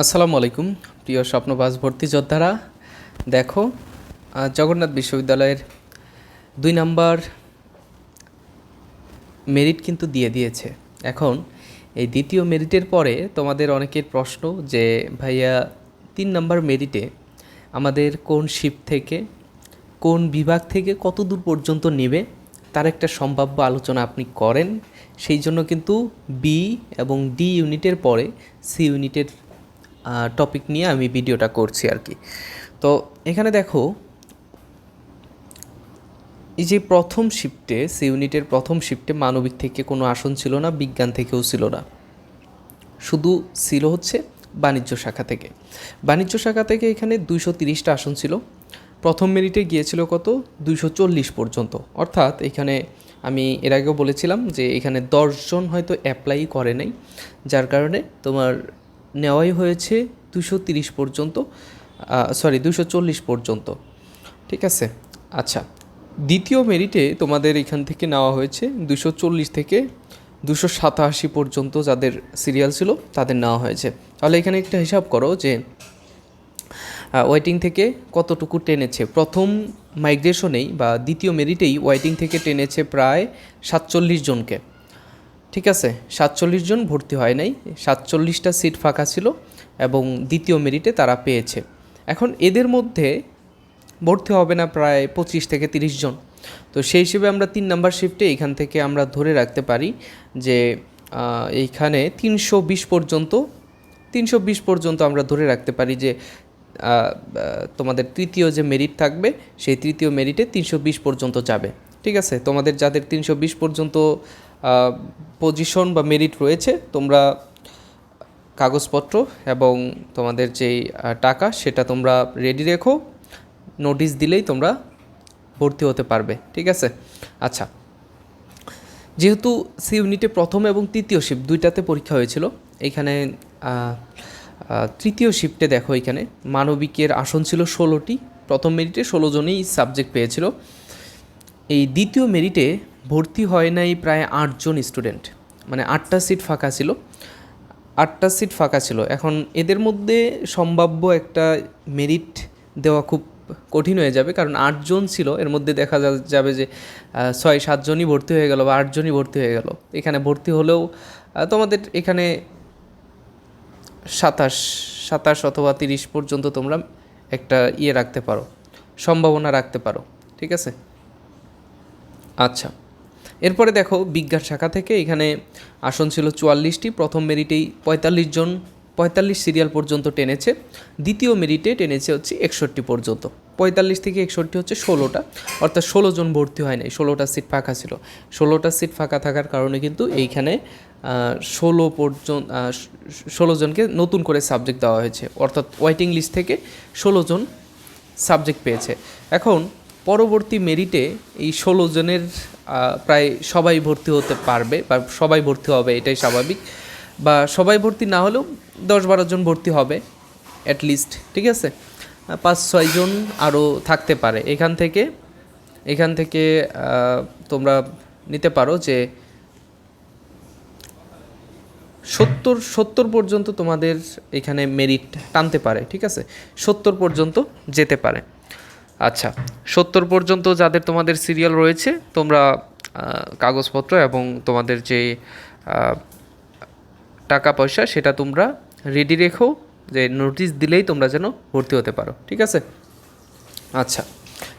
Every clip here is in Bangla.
আসসালামু আলাইকুম, প্রিয় স্বপ্নবাস ভর্তি যোদ্ধারা। দেখো জগন্নাথ বিশ্ববিদ্যালয়ের দুই নাম্বার মেরিট কিন্তু দিয়ে দিয়েছে। এখন, এই দ্বিতীয় মেরিটের পরে তোমাদের অনেকের প্রশ্ন যে, ভাইয়া, তিন নাম্বার মেরিটে আমাদের কোন শিফট থেকে, কোন বিভাগ থেকে কত দূর পর্যন্ত নেবে, তার একটা সম্ভাব্য আলোচনা আপনি করেন। সেই জন্য কিন্তু বি এবং ডি ইউনিটের পরে সি ইউনিটের টপিক নিয়ে আমি ভিডিওটা করছি আর কি। তো এখানে দেখো, এই যে প্রথম শিফটে সি ইউনিটের প্রথম শিফটে মানবিক থেকে কোনো আসন ছিল না, বিজ্ঞান থেকেও ছিল না। শুধু ছিল হচ্ছে বাণিজ্য শাখা থেকে। বাণিজ্য শাখা থেকে এখানে দুইশো তিরিশটা আসন ছিল। প্রথম মেরিটে গিয়েছিল কত? দুইশো চল্লিশ পর্যন্ত। অর্থাৎ এখানে আমি এর আগেও বলেছিলাম যে এখানে দশজন হয়তো অ্যাপ্লাই করে নাই। যার কারণে তোমার নেওয়াই হয়েছে দুশো তিরিশ পর্যন্ত সরি দুশো চল্লিশ পর্যন্ত। ঠিক আছে? আচ্ছা দ্বিতীয় মেরিটে তোমাদের এখান থেকে নেওয়া হয়েছে দুশো চল্লিশ থেকে দুশো সাতাশি পর্যন্ত যাদের সিরিয়াল ছিল, তাদের নেওয়া হয়েছে। তাহলে এখানে একটা হিসাব করো যে ওয়েটিং থেকে কতটুকু টেনেছে? প্রথম মাইগ্রেশনেই বা দ্বিতীয় মেরিটেই ওয়েটিং থেকে টেনেছে প্রায় সাতচল্লিশ জনকে। ঠিক আছে, সাতচল্লিশ জন ভর্তি হয় নাই, সাতচল্লিশটা সিট ফাঁকা ছিল এবং দ্বিতীয় মেরিটে তারা পেয়েছে। এখন এদের মধ্যে ভর্তি হবে না প্রায় পঁচিশ থেকে তিরিশ জন। তো সেই হিসেবে আমরা তিন নাম্বার শিফটে এখান থেকে আমরা ধরে রাখতে পারি যে এইখানে তিনশো বিশ পর্যন্ত, তিনশো বিশ পর্যন্ত আমরা ধরে রাখতে পারি যে তোমাদের তৃতীয় যে মেরিট থাকবে, সেই তৃতীয় মেরিটে তিনশো বিশ পর্যন্ত যাবে। ঠিক আছে, তোমাদের যাদের তিনশো বিশ পর্যন্ত পজিশন বা মেরিট রয়েছে, তোমরা কাগজপত্র এবং তোমাদের যেই টাকা সেটা তোমরা রেডি রেখো। নোটিশ দিলেই তোমরা ভর্তি হতে পারবে, ঠিক আছে? আচ্ছা যেহেতু সি ইউনিটে প্রথম এবং তৃতীয় শিফট দুইটাতে পরীক্ষা হয়েছিল এখানে তৃতীয় শিফটে দেখো এখানে মানবিকের আসন ছিল ষোলোটি, প্রথম মেরিটে ষোলো জনেই সাবজেক্ট পেয়েছিল। এই দ্বিতীয় মেরিটে ভর্তি হয় নাই প্রায় আটজন স্টুডেন্ট। মানে আটটা সিট ফাঁকা ছিল। আটটা সিট ফাঁকা ছিল। এখন এদের মধ্যে সম্ভাব্য একটা মেরিট দেওয়া খুব কঠিন হয়ে যাবে। কারণ আটজন ছিল। এর মধ্যে দেখা যাবে যে ছয়, সাতজনই ভর্তি হয়ে গেল বা আটজনই ভর্তি হয়ে গেল। এখানে ভর্তি হলেও তোমাদের এখানে সাতাশ সাতাশ অথবা তিরিশ পর্যন্ত তোমরা একটা ইয়ে রাখতে পারো। সম্ভাবনা রাখতে পারো। ঠিক আছে? আচ্ছা। এরপরে দেখো, বিজ্ঞান শাখা থেকে এখানে আসন ছিল চুয়াল্লিশটি। প্রথম মেরিটেই পঁয়তাল্লিশ জন, পঁয়তাল্লিশ সিরিয়াল পর্যন্ত টেনেছে। দ্বিতীয় মেরিটে টেনেছে হচ্ছে একষট্টি পর্যন্ত। পঁয়তাল্লিশ থেকে একষট্টি হচ্ছে ষোলোটা। অর্থাৎ ষোলো জন ভর্তি হয় নাই। ষোলোটা সিট ফাঁকা ছিল। ষোলোটা সিট ফাঁকা থাকার কারণে কিন্তু এইখানে ষোলো পর্যন্ত ষোলো জনকে নতুন করে সাবজেক্ট দেওয়া হয়েছে। অর্থাৎ ওয়েটিং লিস্ট থেকে ষোলো জন সাবজেক্ট পেয়েছে। এখন পরবর্তী মেরিটে এই ষোলো জনের প্রায় সবাই ভর্তি হতে পারবে বা সবাই ভর্তি হবে, এটাই স্বাভাবিক। বা সবাই ভর্তি না হলেও দশ বারো জন ভর্তি হবে অ্যাটলিস্ট ঠিক আছে? পাঁচ ছয়জন আরও থাকতে পারে। এখান থেকে এখান থেকে তোমরা নিতে পারো যে সত্তর সত্তর পর্যন্ত তোমাদের এখানে মেরিট টানতে পারে, ঠিক আছে? সত্তর পর্যন্ত যেতে পারে। আচ্ছা সত্তর পর্যন্ত যাদের তোমাদের সিরিয়াল রয়েছে, তোমরা কাগজপত্র এবং তোমাদের যে টাকা পয়সা সেটা তোমরা রেডি রেখো, যে নোটিশ দিলেই তোমরা যেন ভর্তি হতে পারো, ঠিক আছে? আচ্ছা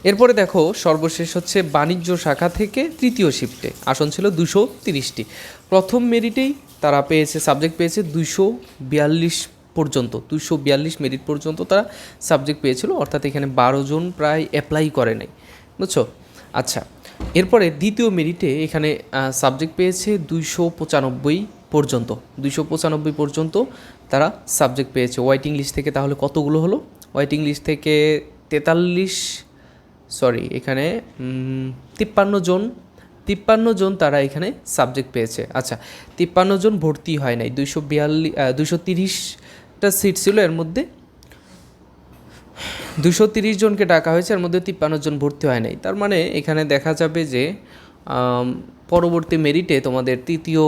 এরপরে দেখো, সর্বশেষ হচ্ছে বাণিজ্য শাখা থেকে তৃতীয় শিফটে আসন ছিল দুশো তিরিশটি। প্রথম মেরিটেই তারা পেয়েছে সাবজেক্ট পেয়েছে দুশো বিয়াল্লিশ পর্যন্ত দুশো বিয়াল্লিশ মেরিট পর্যন্ত তারা সাবজেক্ট পেয়েছিল, অর্থাৎ এখানে বারো জন প্রায় অ্যাপ্লাই করে নাই। বুঝছ? আচ্ছা এরপরে দ্বিতীয় মেরিটে এখানে সাবজেক্ট পেয়েছে দুইশো পঁচানব্বই পর্যন্ত। দুইশো পঁচানব্বই পর্যন্ত তারা সাবজেক্ট পেয়েছে। ওয়েটিং লিস্ট থেকে তাহলে কতগুলো হলো? ওয়েটিং লিস্ট থেকে তেতাল্লিশ সরি এখানে তিপ্পান্ন জন তিপ্পান্ন জন তারা এখানে সাবজেক্ট পেয়েছে। আচ্ছা তিপ্পান্ন জন ভর্তি হয় নাই। দুইশো বিয়াল্লিশ দুইশো তিরিশটা সিট ছিল, এর মধ্যে দুশো তিরিশ জনকে ডাকা হয়েছে, এর মধ্যে তিপ্পান্ন জন ভর্তি হয় নাই। তার মানে এখানে দেখা যাবে যে পরবর্তী মেরিটে তোমাদের তৃতীয়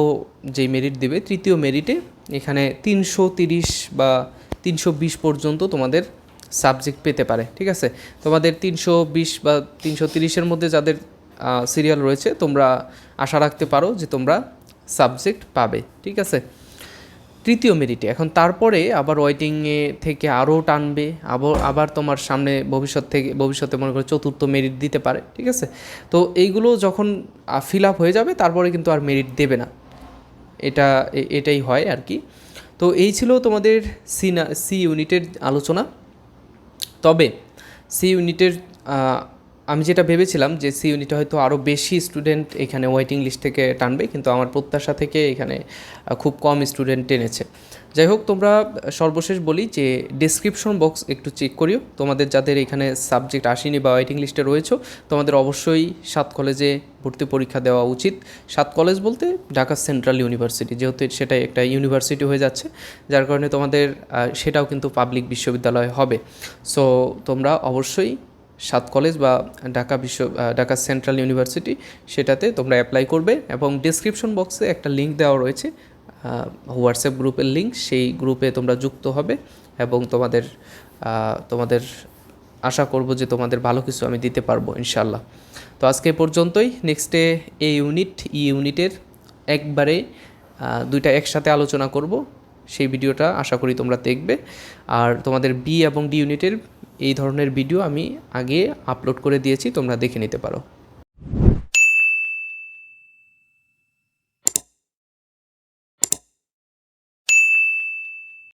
যেই মেরিট দিবে, তৃতীয় মেরিটে এখানে তিনশো তিরিশ বা তিনশো বিশ পর্যন্ত তোমাদের সাবজেক্ট পেতে পারে, ঠিক আছে? তোমাদের তিনশো বিশ বা তিনশো তিরিশের মধ্যে যাদের সিরিয়াল রয়েছে, তোমরা আশা রাখতে পারো যে তোমরা সাবজেক্ট পাবে, ঠিক আছে? তৃতীয় মেরিটে এখন তারপরে আবার ওয়েটিংয়ে থেকে আরও টানবে আবার আবার তোমার সামনে ভবিষ্যৎ থেকে, ভবিষ্যতে মনে করো চতুর্থ মেরিট দিতে পারে, ঠিক আছে? তো এইগুলো যখন ফিল আপ হয়ে যাবে, তারপরে কিন্তু আর মেরিট দেবে না। এটা এটাই হয় আর কি। তো এই ছিল তোমাদের সি না সি ইউনিটের আলোচনা। তবে সি ইউনিটের আমি যেটা ভেবেছিলাম যে সি ইউনিটে হয়তো আরও বেশি স্টুডেন্ট এখানে ওয়েটিং লিস্ট থেকে টানবে, কিন্তু আমার প্রত্যাশা থেকে এখানে খুব কম স্টুডেন্ট টেনেছে। যাই হোক, তোমরা সর্বশেষ বলি যে ডিসক্রিপশন বক্স একটু চেক করিও। তোমাদের যাদের এখানে সাবজেক্ট আসেনি বা ওয়েটিং লিস্টে রয়েছো, তোমাদের অবশ্যই সাত কলেজে ভর্তি পরীক্ষা দেওয়া উচিত। সাত কলেজ বলতে ঢাকা সেন্ট্রাল ইউনিভার্সিটি যেহেতু সেটাই একটা ইউনিভার্সিটি হয়ে যাচ্ছে, যার কারণে তোমাদের সেটাও কিন্তু পাবলিক বিশ্ববিদ্যালয় হবে। সো তোমরা অবশ্যই সাত কলেজ বা ঢাকা বিশ্ব ঢাকা সেন্ট্রাল ইউনিভার্সিটি সেটাতে তোমরা অ্যাপ্লাই করবে এবং ডিসক্রিপশন বক্সে একটা লিঙ্ক দেওয়া রয়েছে হোয়াটসঅ্যাপ গ্রুপের লিঙ্ক সেই গ্রুপে তোমরা যুক্ত হবে এবং তোমাদের তোমাদের আশা করব যে তোমাদের ভালো কিছু আমি দিতে পারব ইনশাল্লাহ তো আজকে পর্যন্তই নেক্সটে এ ইউনিট ই ইউনিটের একবারে দুইটা একসাথে আলোচনা করব, সেই ভিডিওটা আশা করি তোমরা দেখবে। আর তোমাদের বি এবং ডি ইউনিটের এই ধরনের ভিডিও আমি আগে আপলোড করে দিয়েছি তোমরা দেখে নিতে পারো।